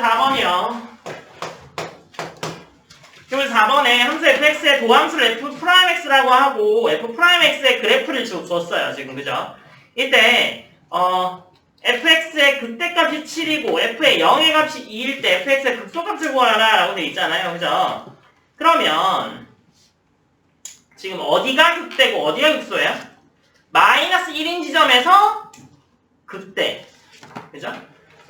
문제 4번이요. 그러면 4번에 함수 fx의 도함수를 f 프라임 x라고 하고 f 프라임 x의 그래프를 주- 줬어요. 지금 그죠? 이때 어 fx의 그때값이 7이고 f의 0의 값이 2일 때 fx의 극소값을 구하라 라고 돼 있잖아요. 그죠? 그러면 지금 어디가 극대고 어디가 극소예요? 마이너스 1인 지점에서 극대. 그죠?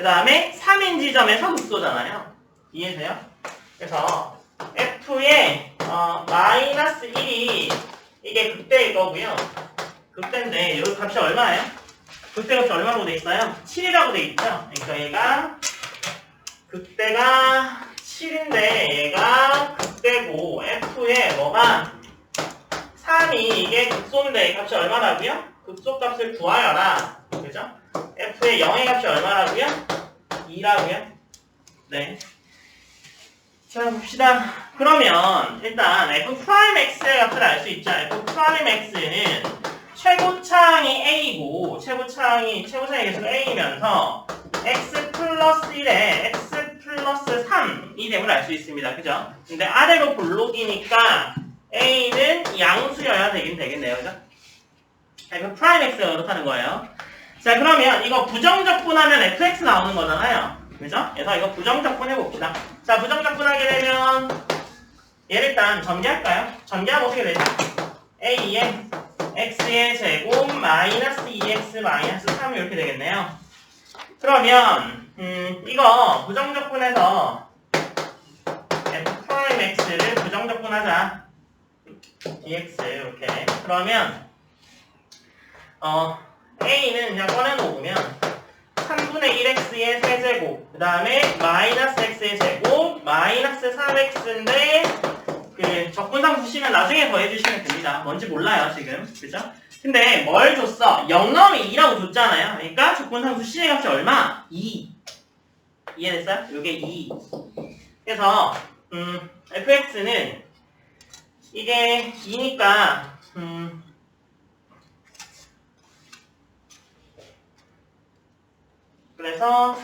그 다음에 3인 지점에서 극소잖아요. 이해돼요? 그래서 f의 어, 마이너스 1이 이게 극대일 거고요. 극대인데 여기 값이 얼마예요? 극대 값이 얼마로 돼 있어요? 7이라고 돼 있죠? 그러니까 얘가 극대가 7인데 얘가 극대고 f의 뭐가 3이 이게 극소인데 이 값이 얼마라고요? 극소 값을 구하여라. 그죠? F의 0의 값이 얼마라고요? 2라고요? 네. 자 봅시다. 그러면 일단 f 프라임 x의 값을 알 수 있죠. f 프라임 x는 최고차항이 a고 최고차항이 최고차항이 계속 a이면서 x 플러스 1에 x 플러스 3이 됨을 알 수 있습니다. 그죠? 근데 아래로 볼록이니까 a는 양수여야 되긴 되겠네요. 그죠? f 프라임 x가 그렇다는 거예요. 자 그러면 이거 부정적 분하면 fx 나오는 거잖아요. 그죠? 그래서 이거 부정적 분 해봅시다. 자 부정적 분하게 되면 얘를 일단 전개할까요? 전개하면 어떻게 되죠? a의 x의 제곱 마이너스 2x 마이너스 3 이렇게 되겠네요. 그러면 음 이거 부정적 분해서 f 프라임 x를 부정적 분하자 dx 이렇게 그러면 어 a는 그냥 꺼내놓으면 3분의 1x의 세제곱 그 다음에 마이너스 x의 제곱 마이너스 3x인데 그 적분상수 시면 나중에 더해주시면 됩니다 뭔지 몰라요 지금 그죠? 근데 뭘 줬어? 0 넣으면 2라고 줬잖아요 그러니까 적분상수 C의 값이 얼마? 2 이해됐어요? 요게 2 그래서 음 fx는 이게 2니까 음 그래서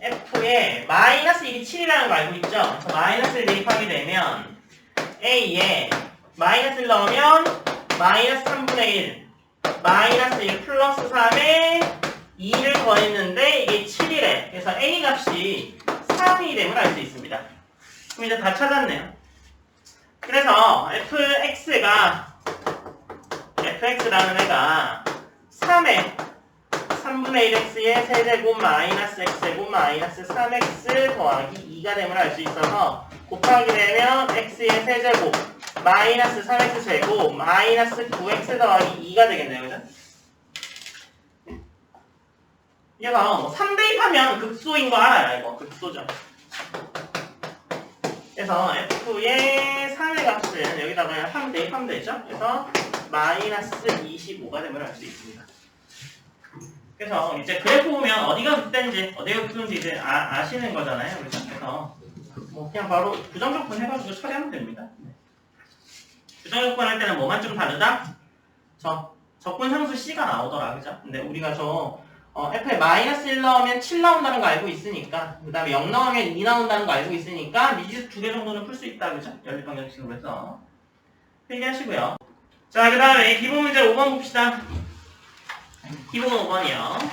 f에 마이너스 1이 7이라는 거 알고 있죠? 그래서 마이너스를 대입하게 되면 a에 마이너스 1 넣으면 마이너스 3분의 1 마이너스 1 플러스 3에 2를 더했는데 이게 7이래. 그래서 a 값이 3이 됨을 알 수 있습니다. 그럼 이제 다 찾았네요. 그래서 fx가 fx라는 애가 3에 3분의 1x의 세제곱 마이너스 x제곱 마이너스 3x 더하기 2가 됨을 알 수 있어서 곱하게 되면 x의 세제곱 마이너스 3x 제곱 마이너스 9x 더하기 2가 되겠네요. 그죠? 그래서 뭐 3대입하면 극소인 거 알아요. 이거 극소죠. 그래서 f의 3의 값은 여기다가 3 대입하면 되죠. 그래서 마이너스 25가 됨을 알수 있습니다. 그래서 이제 그래프 보면 어디가 극대인지 어디가 극소인지 이제 아, 아시는 거잖아요. 그죠? 그래서 뭐 그냥 바로 부정적분 해가지고 처리하면 됩니다. 네. 부정적분 할 때는 뭐만 좀 다르다? 저 적분 상수 C가 나오더라. 그죠? 근데 우리가 저 어, F에 마이너스 1 넣으면 7 나온다는 거 알고 있으니까 그 다음에 0 넣으면 2 나온다는 거 알고 있으니까 미지수 두 개 정도는 풀 수 있다. 그죠? 연립방정식으로 해서 필기하시고요. 자, 그 다음에 기본 문제 5번 봅시다. 기본 5번이요.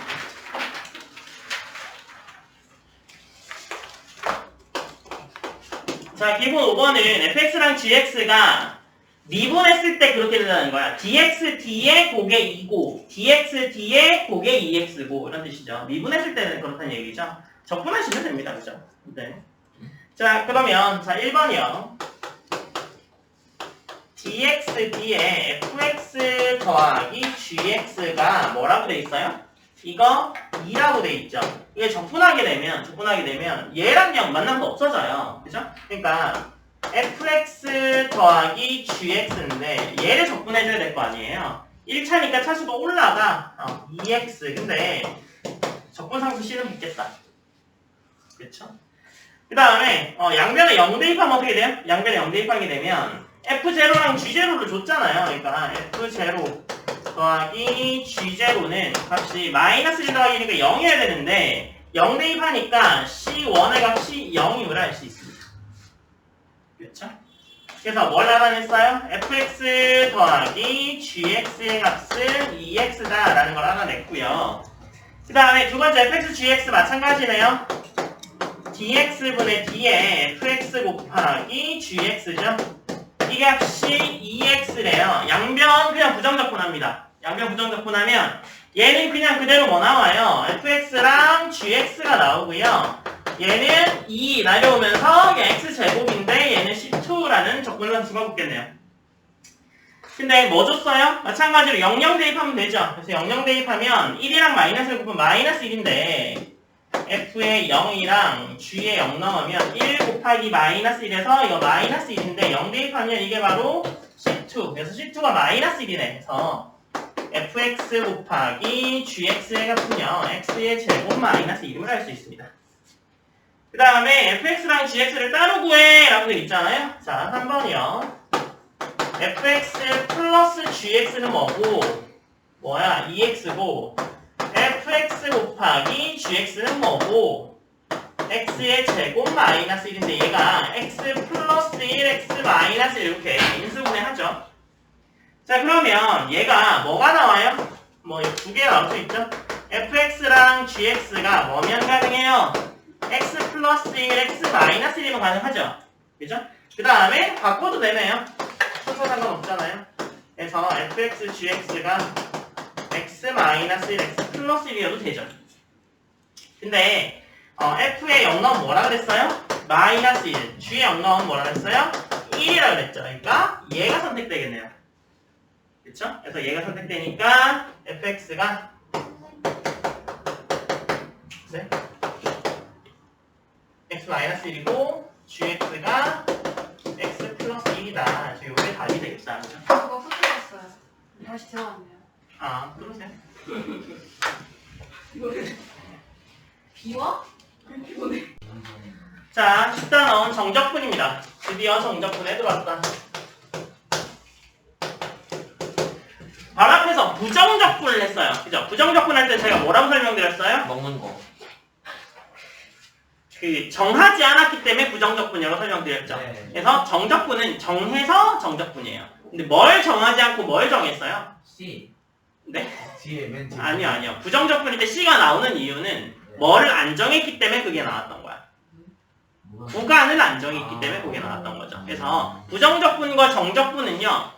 자, 기본 5번은 fx랑 gx가 미분했을 때 그렇게 된다는 거야. dx d의 곱의 2고, dx d의 곱의 2x고 이런 뜻이죠. 미분했을 때는 그렇다는 얘기죠. 적분하시면 됩니다. 그죠? 네. 자, 그러면 자 1번이요. Dx d에 fx 더하기 gx가 뭐라고 돼 있어요? 이거 2라고 돼 있죠. 이게 적분하게 되면 적분하게 되면 얘랑 0 만난 거 없어져요. 그죠? 그러니까 fx 더하기 gx인데 얘를 적분해 줘야 될 거 아니에요. 1차니까 차수가 올라가. 어, 2x. 근데 적분상수 C는 붙겠다. 그쵸? 그 다음에 어, 양변에 0 대입하면 어떻게 돼요? 양변에 0 대입하게 되면 F0랑 G0를 줬잖아요. 그러니까 F0 더하기 G0는 값이 마이너스 1 더하기 1이니까 0이어야 되는데 0 대입하니까 C1의 값이 0임을 알 수 있습니다. 그렇죠? 그래서 뭘 알아냈어요? fx 더하기 gx의 값은 2x다라는 걸 알아냈고요. 그 다음에 두 번째 fx, gx 마찬가지네요. dx분의 d에 fx 곱하기 gx죠. 이 값이 2x래요. 양변 그냥 부정적분합니다. 양변 부정적분하면 얘는 그냥 그대로 뭐 나와요? fx랑 gx가 나오고요. 얘는 2 내려오면서 x제곱인데 얘는 c2라는 적분을 집어붙겠네요. 근데 뭐 줬어요? 마찬가지로 00 대입하면 되죠. 그래서 00 대입하면 1이랑 마이너스를 곱하면 마이너스 1인데 f의 0이랑 g의 0 넣으면 1 곱하기 마이너스 1에서 이거 마이너스 1인데 0 대입하면 이게 바로 c2 그래서 c2가 마이너스 1이네. 그래서 fx 곱하기 gx의 값은요 x의 제곱 마이너스 1임을 알수 있습니다. 그 다음에 fx랑 gx를 따로 구해! 라고 돼 있잖아요. 자 3번이요. fx 플러스 gx는 뭐고? 뭐야? 2x고 fx 곱하기 gx는 뭐고 x의 제곱 마이너스 1인데 얘가 x 플러스 1 x 마이너스 1 이렇게 인수분해하죠 자 그러면 얘가 뭐가 나와요? 뭐 두 개 나올 수 있죠 fx랑 gx가 뭐면 가능해요? x 플러스 1 x 마이너스 1이면 가능하죠 그죠? 그 다음에 바꿔도 되네요 순서 상관없잖아요 그래서 fx gx가 x 마이너스 1 x 플러스 1이어도 되죠. 근데 어, f의 0 넣으면 뭐라 그랬어요? 마이너스 1. g의 0 넣으면 뭐라 그랬어요? 1이라고 그랬죠. 그러니까 얘가 선택되겠네요. 그쵸? 그래서 얘가 선택되니까 fx가 네? x 마이너스 1이고 gx가 x 플러스 1이다. 그래서 요게 답이 되겠다. 그죠? 그거 흩어졌어요. 다시 들어왔네요. 아, 그러세요. 비와? 자, 10단원 정적분입니다. 드디어 정적분에 들어왔다. 바로 앞에서 부정적분을 했어요. 그죠? 부정적분 할 때 제가 뭐라고 설명드렸어요? 먹는 거. 그 정하지 않았기 때문에 부정적분이라고 설명드렸죠. 네. 그래서 정적분은 정해서 정적분이에요. 근데 뭘 정하지 않고 뭘 정했어요? C. 네? 뒤에 맨 뒤에. 아니요, 아니요. 부정적분일 때 C가 나오는 이유는 뭐를 안 정했기 때문에 그게 나왔던 거야. 뭐가? 구간을 안 정했기 때문에 그게 나왔던 거죠. 그래서 부정적분과 정적분은요.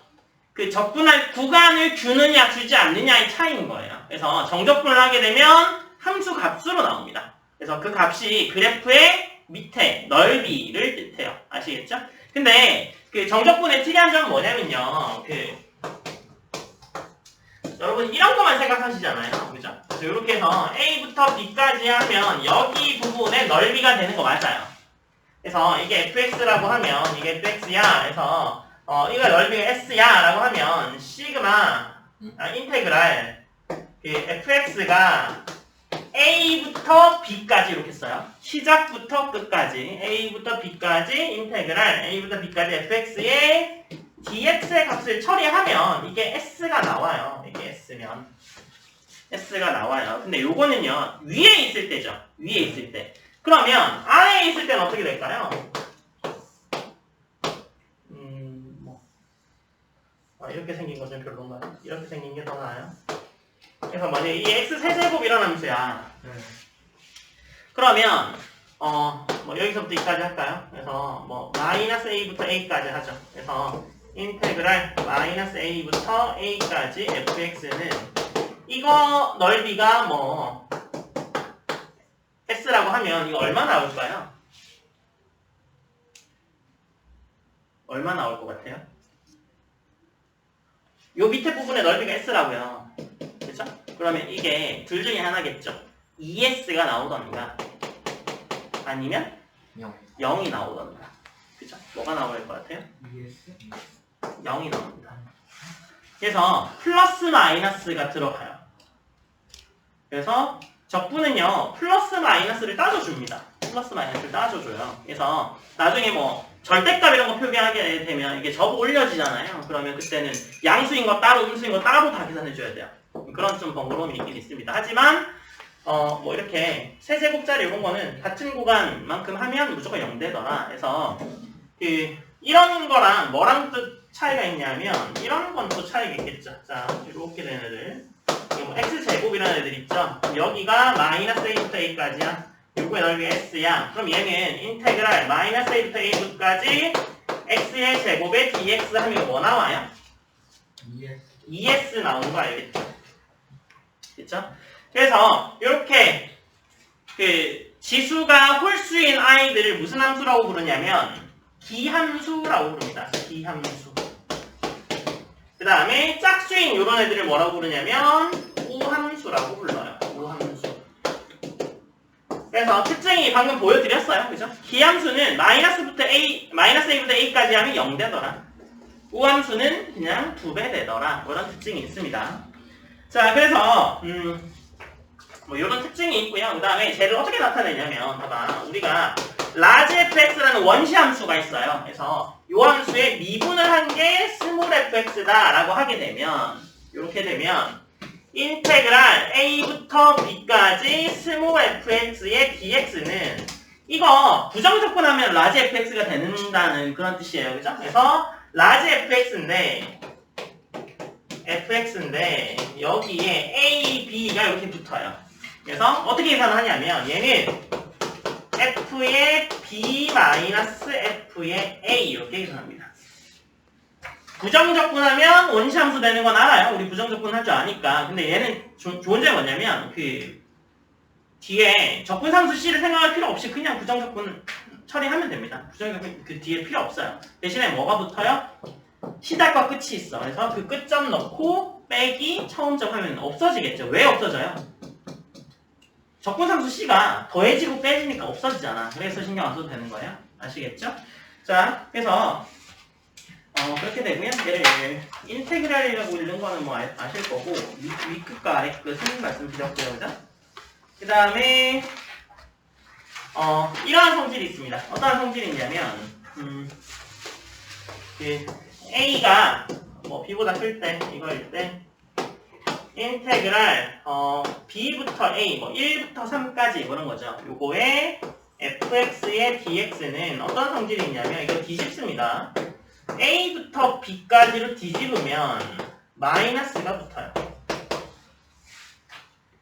그 적분할 구간을 주느냐 주지 않느냐의 차이인 거예요. 그래서 정적분을 하게 되면 함수 값으로 나옵니다. 그래서 그 값이 그래프의 밑에 넓이를 뜻해요. 아시겠죠? 근데 그 정적분의 특이한 점은 뭐냐면요. 그 여러분 이런 것만 생각하시잖아요. 그죠? 그래서 이렇게 해서 A부터 B까지 하면 여기 부분의 넓이가 되는 거 맞아요. 그래서 이게 fx라고 하면 이게 fx야. 그래서 어 이거 넓이가 s야 라고 하면 시그마 아, 인테그랄 그 fx가 a부터 b까지 이렇게 써요. 시작부터 끝까지 a부터 b까지 인테그랄 a부터 b까지 fx의 dx의 값을 처리하면 이게 s가 나와요. 이게 s면 s가 나와요. 근데 요거는요 위에 있을 때죠. 위에 있을 때. 그러면 아래에 있을 때는 어떻게 될까요? 음, 뭐. 아, 이렇게 생긴 거좀 별론가요? 이렇게 생긴 게 더 나아요? 그래서 만약에 이 x 세제곱이라는 함수야. 네. 그러면 어, 뭐 여기서부터 여기까지 할까요? 그래서 뭐 마이너스 a부터 a까지 하죠. 그래서 인테그랄 마이너스 a부터 a까지 fx는 이거 넓이가 뭐 s라고 하면 이거 얼마 나올까요? 얼마 나올 것 같아요? 요 밑에 부분의 넓이가 s라고요. 그렇죠? 그러면 이게 둘 중에 하나겠죠. 2s가 나오던가 아니면 영. 0이 나오던가. 그죠? 뭐가 나올 것 같아요? ES. 0이 나옵니다. 그래서 플러스 마이너스가 들어가요. 그래서 적분은요 플러스 마이너스를 따져줍니다. 플러스 마이너스를 따져줘요. 그래서 나중에 뭐 절대값 이런 거 표기하게 되면 이게 접 올려지잖아요. 그러면 그때는 양수인 거 따로 음수인 거 따로 다 계산해 줘야 돼요. 그런 좀 번거로움이 있긴 있습니다. 하지만 어, 뭐 이렇게 세제곱짜리 이런 거는 같은 구간만큼 하면 무조건 0되더라. 그래서 그 이런 거랑 뭐랑 또 차이가 있냐면 이런 건 또 차이가 있겠죠. 자, 이렇게 된 애들. 뭐 x제곱이라는 애들 있죠. 여기가 마이너스 a부터 a까지야. 요거의 넓이 s야. 그럼 얘는 인테그랄 마이너스 a부터 a까지 x의 제곱에 dx 하면 뭐 나와요? ES 2s 나오는 거 알겠죠? 그쵸? 그래서 이렇게 그 지수가 홀수인 아이들을 무슨 함수라고 부르냐면 기함수라고 부릅니다. 기함수. 그 다음에 짝수인 이런 애들을 뭐라고 부르냐면 우함수라고 불러요. 우함수. 그래서 특징이 방금 보여드렸어요. 그죠? 기함수는 마이너스부터 a, 마이너스 a부터 a까지 하면 0 되더라. 우함수는 그냥 두배 되더라. 뭐 이런 특징이 있습니다. 자, 그래서 음, 뭐 이런 특징이 있고요. 그 다음에 쟤를 어떻게 나타내냐면, 봐봐, 우리가 라지 fx라는 원시 함수가 있어요. 그래서 이 함수의 미분을 한 게 스몰 fx다라고 하게 되면, 이렇게 되면 인테그랄 a부터 b까지 스몰 fx의 dx는 이거 부정적분하면 라지 fx가 된다는 그런 뜻이에요. 그죠? 그래서 라지 fx인데 fx인데 여기에 a, b가 이렇게 붙어요. 그래서 어떻게 계산하냐면 얘는 f의 b 마이너스 f의 a 이렇게 계산합니다. 부정적분하면 원시함수 되는 건 알아요. 우리 부정적분 할줄 아니까. 근데 얘는 조- 좋은 점이 뭐냐면 그 뒤에 적분상수 c를 생각할 필요 없이 그냥 부정적분 처리하면 됩니다. 부정적분 그 뒤에 필요 없어요. 대신에 뭐가 붙어요? 시작과 끝이 있어. 그래서 그 끝점 넣고 빼기 처음 점 하면 없어지겠죠. 왜 없어져요? 적분상수 C가 더해지고 빼지니까 없어지잖아. 그래서 신경 안 써도 되는 거예요. 아시겠죠? 자, 그래서 어, 그렇게 되고요. 얘를 인테그랄이라고 읽는 거는 뭐 아, 아실 거고 위, 위끝과 아래끝은 말씀드렸고요. 그죠? 그 다음에 어, 이러한 성질이 있습니다. 어떠한 성질이 있냐면 음, 그 A가 뭐 B보다 클 때, 이거일 때 인테그랄 어, B부터 A, 뭐 1부터 3까지 그런 거죠. 요거에 fx의 dx는 어떤 성질이 있냐면 이거 뒤집습니다. A부터 B까지로 뒤집으면 마이너스가 붙어요.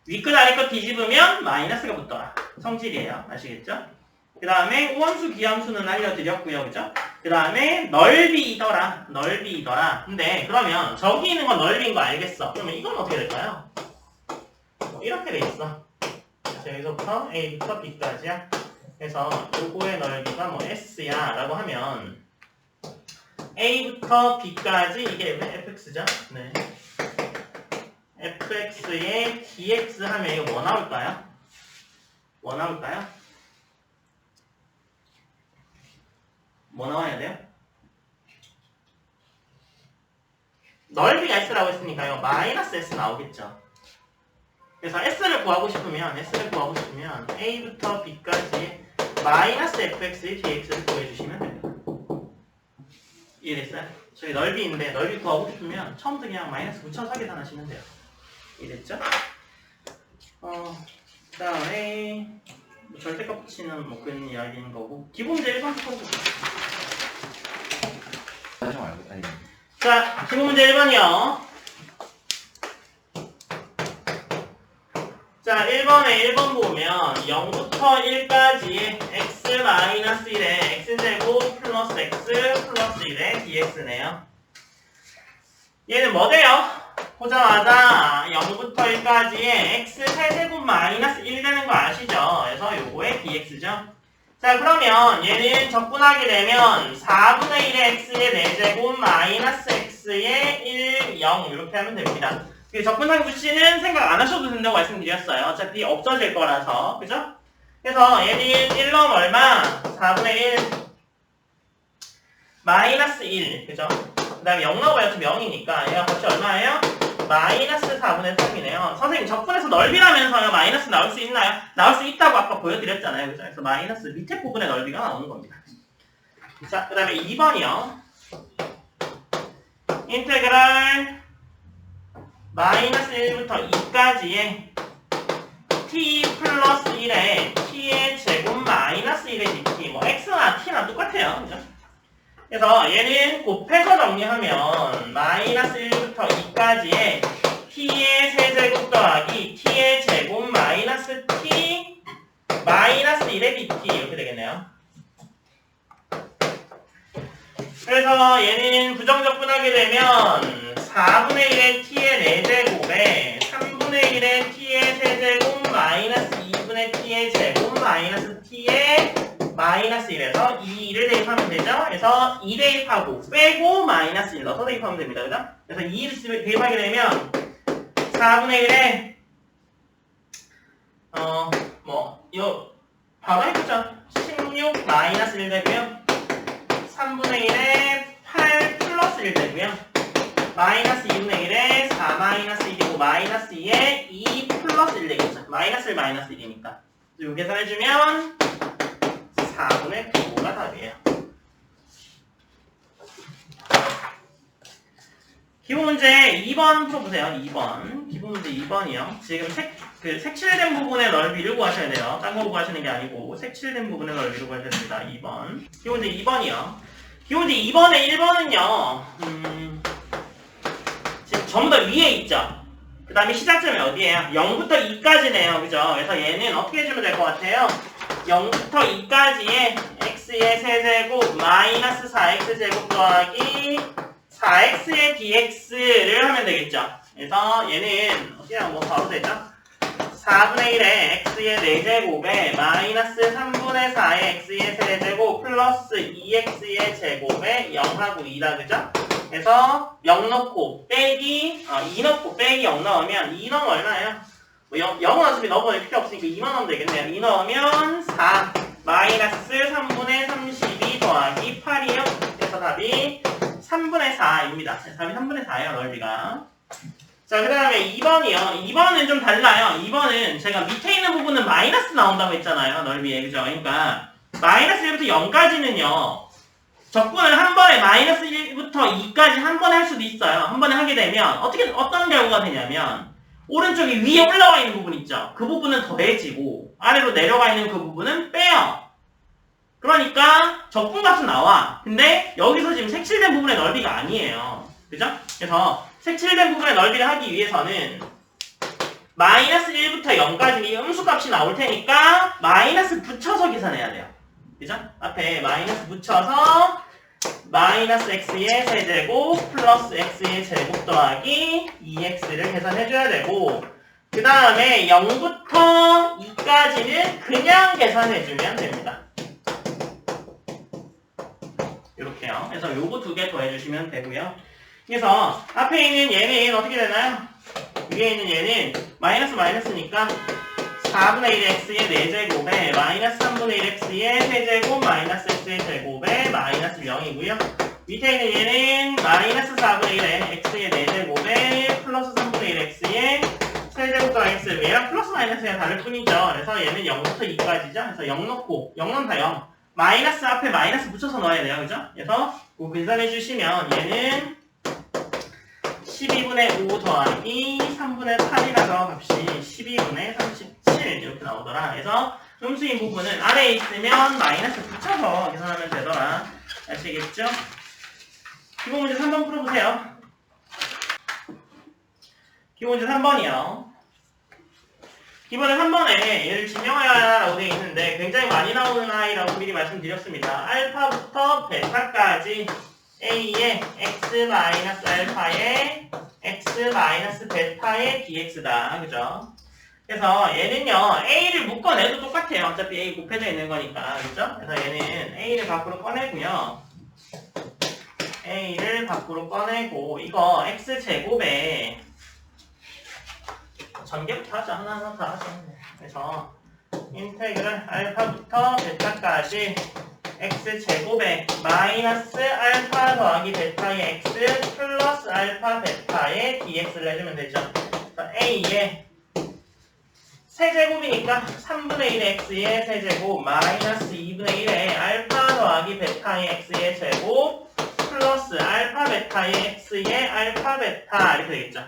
위끝 아래끝 뒤집으면 마이너스가 붙더라. 성질이에요. 아시겠죠? 그 다음에 우함수 기함수는 알려드렸고요. 그죠? 그 다음에 넓이더라. 넓이더라. 근데 그러면 저기 있는 건 넓이인 거 알겠어. 그러면 이건 어떻게 될까요? 뭐 이렇게 돼 있어. 그래서 여기서부터 A부터 B까지야. 그래서 요거의 넓이가 뭐 S야 라고 하면 A부터 B까지 이게 fx죠? 네. fx의 dx 하면 이거 뭐 나올까요? 뭐 나올까요? 뭐 나와야 돼요? 넓이가 s라고 했으니까요. 마이너스 s 나오겠죠. 그래서 s를 구하고 싶으면 s를 구하고 싶으면 a부터 b까지 마이너스 fx의 dx를 구해주시면 됩니다. 이해됐어요? 저희 넓이인데 넓이 구하고 싶으면 처음부터 그냥 마이너스 붙여서 계산하시면 돼요. 이해됐죠? 어, 그 다음에 뭐 절대값 붙이는 뭐 그런 이야기인 거고 기본 문제 1번 풀어보세요. 하지 말고 아니 자, 기본 문제 1번이요. 자, 1번에 1번 보면 0부터 1까지의 x-1의 x제곱 플러스 x 플러스 1의 dx네요. 얘는 뭐 돼요? 보자마자 0부터 1까지의 x 세제곱 마이너스 1 되는 거 아시죠? 그래서 요거의 dx죠. 자 그러면 얘는 적분하게 되면 4분의 1의 x의 4제곱 마이너스 x의 1, 0 이렇게 하면 됩니다. 그 적분상수 씨는 생각 안 하셔도 된다고 말씀드렸어요. 어차피 없어질 거라서 그죠? 그래서 얘는 1 넣으면 얼마? 4분의 1 마이너스 1 그죠? 그 다음에 0 넣어봐야 좀 0이니까 얘가 값이 얼마예요? 마이너스 4분의 3이네요. 선생님 적분에서 넓이라면서요. 마이너스 나올 수 있나요? 나올 수 있다고 아까 보여드렸잖아요. 그죠? 그래서 마이너스 밑에 부분의 넓이가 나오는 겁니다. 자, 그 다음에 2번이요. 인테그랄 마이너스 1부터 2까지의 t 플러스 1에 t의 제곱 마이너스 1의 dt 뭐 x나 t나 똑같아요 그죠? 그래서 얘는 곱해서 정리하면 마이너스 1부터 2까지의 t의 세제곱 더하기 t의 제곱 마이너스 t 마이너스 1의 dt 이렇게 되겠네요 그래서 얘는 부정적 분하게 되면 4분의 1의 t의 4제곱에 3분의 1의 t의 세제곱 마이너스 2분의 t의 제곱 마이너스 t의 마이너스 1에서 2를 대입하면 되죠? 그래서 2 대입하고 빼고 마이너스 1 넣어서 대입하면 됩니다. 그죠? 그래서 2를 대입하게 되면 4분의 1에 어, 뭐, 이거 바로 해보죠. 16 마이너스 1 되고요. 3분의 1에 8 플러스 1 되고요. 마이너스 2분의 1에 4 마이너스 1이고 마이너스 2에 2 플러스 1 되겠죠. 마이너스 1 마이너스 1이니까. 요 계산해주면 4분의 9가 답이에요. 기본 문제 2번 풀어보세요. 2번. 기본 문제 2번이요. 지금 색, 그 색칠된 부분의 넓이를 구하셔야 돼요. 딴거 구하시는 게 아니고 색칠된 부분의 넓이를 구하셔야 됩니다. 2번. 기본 문제 2번이요. 문제 2번에 1번은요. 음, 지금 전부 다 위에 있죠. 그 다음에 시작점이 어디예요? 0부터 2까지네요. 그죠? 그래서 얘는 어떻게 해주면 될 것 같아요? 0부터 2까지의 x의 세제곱 마이너스 4x 제곱 더하기 4x의 dx를 하면 되겠죠. 그래서 얘는 어떻게 하면 뭐 바로 되죠? 4분의 1의 x의 4제곱에 마이너스 3분의 4의 x의 세제곱 플러스 2x의 제곱에 0하고 2다 그죠? 그래서 0 넣고 빼기 어, 2 넣고 빼기 0 넣으면 2 넣으면 얼마예요? 뭐 0, 0은 어차피 넣어버릴 필요 없으니까 2만 넣으면 되겠네요. 2 넣으면 4 마이너스 3분의 32 더하기 8이요. 그래서 답이 3분의 4입니다. 답이 3분의 4예요, 넓이가. 자, 그 다음에 2번이요. 2번은 좀 달라요. 2번은 제가 밑에 있는 부분은 마이너스 나온다고 했잖아요. 넓이에. 그죠? 그러니까 마이너스 1부터 0까지는요. 적분을 한 번에 마이너스 1부터 2까지 한 번에 할 수도 있어요. 한 번에 하게 되면 어떻게 어떤 결과가 되냐면 오른쪽에 위에 올라와 있는 부분 있죠. 그 부분은 더해지고 아래로 내려가 있는 그 부분은 빼요. 그러니까 적분값은 나와. 근데 여기서 지금 색칠된 부분의 넓이가 아니에요. 그죠? 그래서 색칠된 부분의 넓이를 하기 위해서는 마이너스 1부터 0까지 이 음수값이 나올 테니까 마이너스 붙여서 계산해야 돼요. 그죠? 앞에 마이너스 붙여서 마이너스 x의 세제곱 플러스 x의 제곱 더하기 2x를 계산해줘야 되고 그 다음에 0부터 2까지는 그냥 계산해주면 됩니다. 이렇게요. 그래서 요거 두 개 더해주시면 되고요. 그래서 앞에 있는 얘는 어떻게 되나요? 위에 있는 얘는 마이너스 마이너스니까 4분의 1 x의 4제곱에 마이너스 3분의 1 x의 세제곱 마이너스 x의 제곱에 마이너스 0이고요. 밑에 있는 얘는 마이너스 4분의 1의 x의 4제곱에 플러스 3분의 1 x의 세제곱 더하기 x 얘랑 플러스 마이너스가 다를 뿐이죠. 그래서 얘는 0부터 2까지죠. 그래서 0 넣고 0 넣다 0. 마이너스 앞에 마이너스 붙여서 넣어야 돼요. 그죠? 그래서 그 계산해 주시면 얘는 12분의 5 더하기 3분의 8이라서 값이 12분의 37 이렇게 나오더라. 그래서 음수인 부분은 아래에 있으면 마이너스 붙여서 계산하면 되더라. 아시겠죠? 기본 문제 3번 풀어보세요. 기본 문제 3번이요. 기본에 3번에 얘를 증명하라고 되어 있는데 굉장히 많이 나오는 아이라고 미리 말씀드렸습니다. 알파부터 베타까지 A의 x 마이너스 알파의 x 마이너스 베타의 dx다. 그죠? 그래서 얘는요, A를 묶어내도 똑같아요. 어차피 A 곱해져 있는 거니까. 그죠? 그래서 얘는 A를 밖으로 꺼내고요. A를 밖으로 꺼내고, 이거 X제곱에 전개부터 하자. 하나하나 다 하자. 그래서 인테그랄 알파부터 베타까지 x제곱에 마이너스 알파 더하기 베타의 x 플러스 알파 베타의 dx를 해주면 되죠. a의 세제곱이니까 3분의 1의 x의 세제곱 마이너스 2분의 1의 알파 더하기 베타의 x의 제곱 플러스 알파 베타의 x의 알파 베타 이렇게 되겠죠.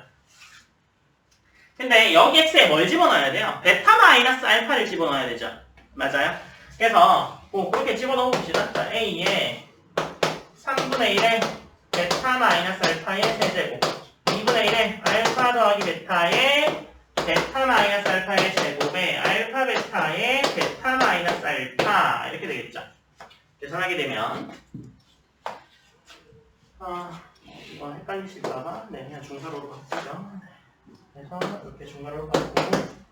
근데 여기 x에 뭘 집어넣어야 돼요? 베타 마이너스 알파를 집어넣어야 되죠. 맞아요? 그래서 뭐 그렇게 집어넣어 봅시다. 자, a에 3분의 1의 베타 마이너스 알파의 세제곱 2분의 1의 알파 더하기 베타의 베타 마이너스 알파의 제곱에 알파 베타의 베타 마이너스 알파 이렇게 되겠죠. 계산하게 되면 아 이거 헷갈리실까봐 네 그냥 중괄호로 바꾸죠. 그래서 이렇게 중괄호로 바꾸고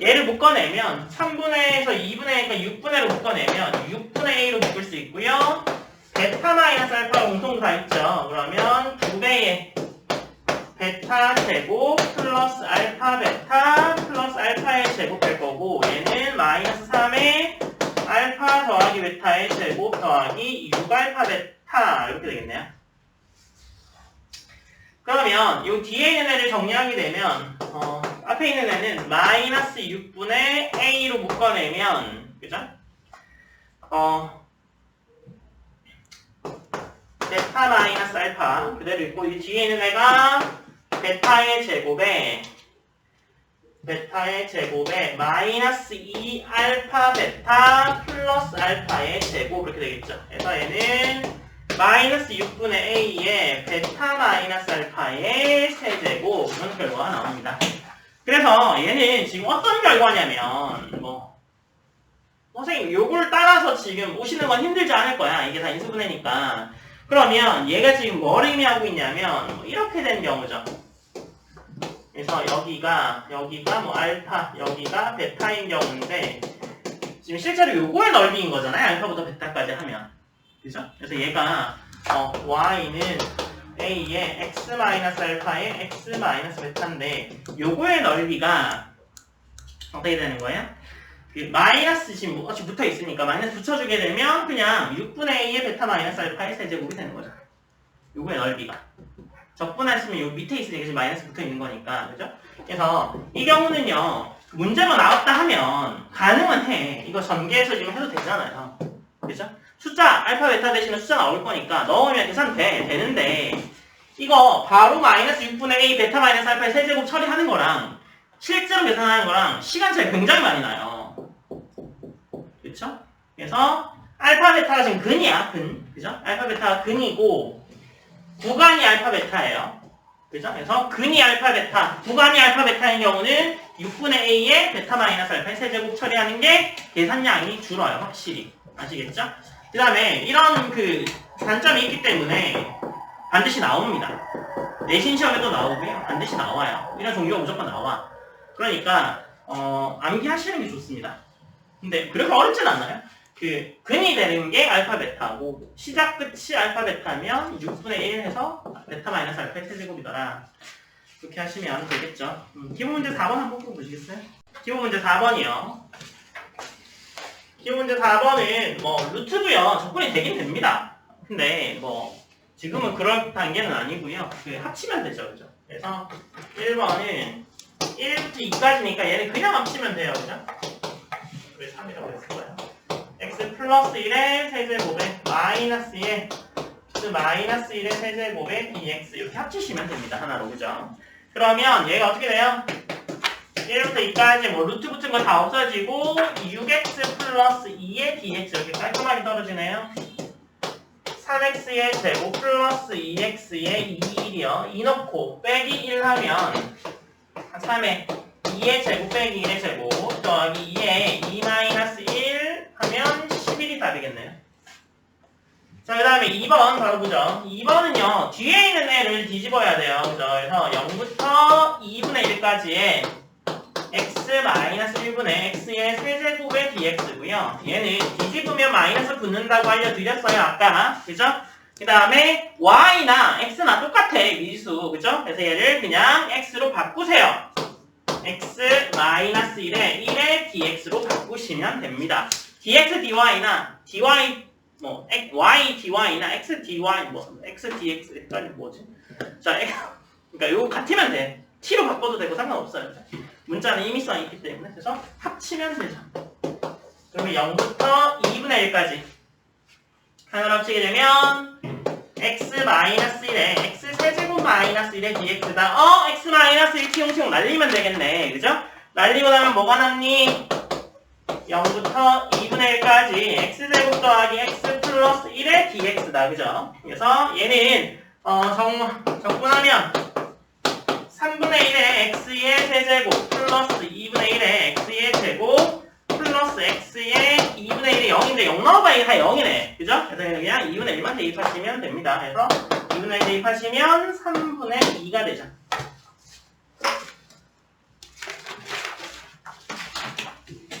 얘를 묶어내면 3분의 에서 2분의 그러니까 6분의로 묶어내면 6분의 a로 묶을 수 있고요. 베타 마이너스 알파 공통도 다 있죠. 그러면 2배의 베타 제곱 플러스 알파 베타 플러스 알파의 제곱 될 거고 얘는 마이너스 3의 알파 더하기 베타의 제곱 더하기 6알파 베타 이렇게 되겠네요. 그러면 이 뒤에 있는 애를 정리하게 되면 어, 앞에 있는 애는 마이너스 6분의 a로 묶어내면 그죠? 어, 베타 마이너스 알파 그대로 있고 이 뒤에 있는 애가 베타의 제곱에 베타의 제곱에 마이너스 2 알파 베타 플러스 알파의 제곱 이렇게 되겠죠. 그래서 얘는 마이너스 6분의 a의 베타 마이너스 알파의 세제곱 이런 결과가 나옵니다. 그래서 얘는 지금 어떤 결과냐면 뭐 선생님 요걸 따라서 지금 오시는 건 힘들지 않을 거야. 이게 다 인수분해니까. 그러면 얘가 지금 뭘 의미하고 있냐면 뭐 이렇게 된 경우죠. 그래서 여기가 여기가 뭐 알파 여기가 베타인 경우인데 지금 실제로 요거의 넓이인 거잖아요. 알파부터 베타까지 하면 그죠? 그래서 얘가 어, y는 a의 x 마이너스 알파의 x 마이너스 베타인데 요거의 넓이가 어떻게 되는 거예요? 그 마이너스 지금 뭐- 지금 붙어 있으니까 마이너스 붙여주게 되면 그냥 6분의 a의 베타 마이너스 알파의 세제곱이 되는 거죠. 요거의 넓이가. 적분하시면 요 밑에 있으니까 지금 마이너스 붙어 있는 거니까 그죠? 그래서 이 경우는요 문제가 나왔다 하면 가능은 해. 이거 전개해서 지금 해도 되잖아요. 그죠? 숫자 알파 베타 대신에 숫자 나올 거니까 넣으면 계산 돼 되는데 이거 바로 마이너스 6분의 a 베타 마이너스 알파의 세제곱 처리하는 거랑 실제로 계산하는 거랑 시간 차이 굉장히 많이 나요. 그쵸? 그래서 알파 베타가 지금 근이야 근 그죠? 알파 베타가 근이고 구간이 알파 베타예요. 그죠? 그래서 근이 알파 베타, 구간이 알파 베타인 경우는 6분의 a의 베타 마이너스 알파의 세제곱 처리하는 게 계산량이 줄어요, 확실히. 아시겠죠? 그 다음에 이런 그 단점이 있기 때문에 반드시 나옵니다. 내신 시험에도 나오고요. 반드시 나와요. 이런 종류가 무조건 나와. 그러니까 어, 암기하시는 게 좋습니다. 근데 그래서 어렵진 않아요. 그 근이 되는 게 알파 베타고 시작 끝이 알파 베타면 6분의 1 해서 베타 마이너스 알파의 세제곱이더라. 그렇게 하시면 되겠죠. 음, 기본 문제 4번 한번 보시겠어요? 기본 문제 4번이요. 기본 문제 4번은 뭐 루트도요 적분이 되긴 됩니다. 근데 뭐 지금은 그럴 단계는 아니고요. 그 합치면 되죠, 그죠? 그래서 1번은 1부터 2까지니까 얘는 그냥 합치면 돼요, 그죠? 왜 3이라고 했을 거예요? x 플러스 1의 세제곱에 마이너스 1 x 마이너스 1의 세제곱에 dx 이렇게 합치시면 됩니다, 하나로, 그죠? 그러면 얘가 어떻게 돼요? 1부터 2까지 뭐 루트 붙은 거 다 없어지고 6x 플러스 2의 dx 이렇게 깔끔하게 떨어지네요. 3x의 제곱 플러스 2x의 2일이요. 2 넣고 빼기 1 하면 3에 2의 제곱 빼기 1의 제곱 더하기 2의 2 마이너스 1 하면 11이 답이겠네요. 자, 그 다음에 2번 바로 보죠. 2번은요, 뒤에 있는 애를 뒤집어야 돼요. 그죠? 그래서 0부터 2분의 1까지의 x 마이너스 1분의 x의 세제곱의 dx고요. 얘는 뒤집으면 마이너스 붙는다고 알려드렸어요. 아까. 그죠? 그 다음에 y나 x나 똑같아. 미지수. 그죠? 그래서 얘를 그냥 x로 바꾸세요. x 마이너스 1에 1의 dx로 바꾸시면 됩니다. dx dy나 dy 뭐 y dy나 x dy 뭐 x dx 헷갈리 뭐지? 자, 그러니까 요거 같으면 돼. t로 바꿔도 되고 상관없어요. 문자는 임의성이 있기 때문에 그래서 합치면 되죠. 그러면 0부터 2분의 1까지 하나로 합치게 되면 x 마이너스 1에 x 세제곱 마이너스 1의 dx다. 어, x 마이너스 1 티용티용 날리면 되겠네. 그죠? 날리고 나면 뭐가 남니? 0부터 2분의 1까지 x제곱 더하기 x 플러스 1의 dx다. 그죠? 그래서 얘는 어, 정, 적분하면 3분의 1의 x의 세제곱 플러스 2분의 1의 x의 제곱 플러스 x의 2분의 1이 0인데 0 나와봐 이게 다 0이네. 그죠? 그래서 그냥 2분의 1만 대입하시면 됩니다. 그래서 2분의 1 대입하시면 3분의 2가 되죠.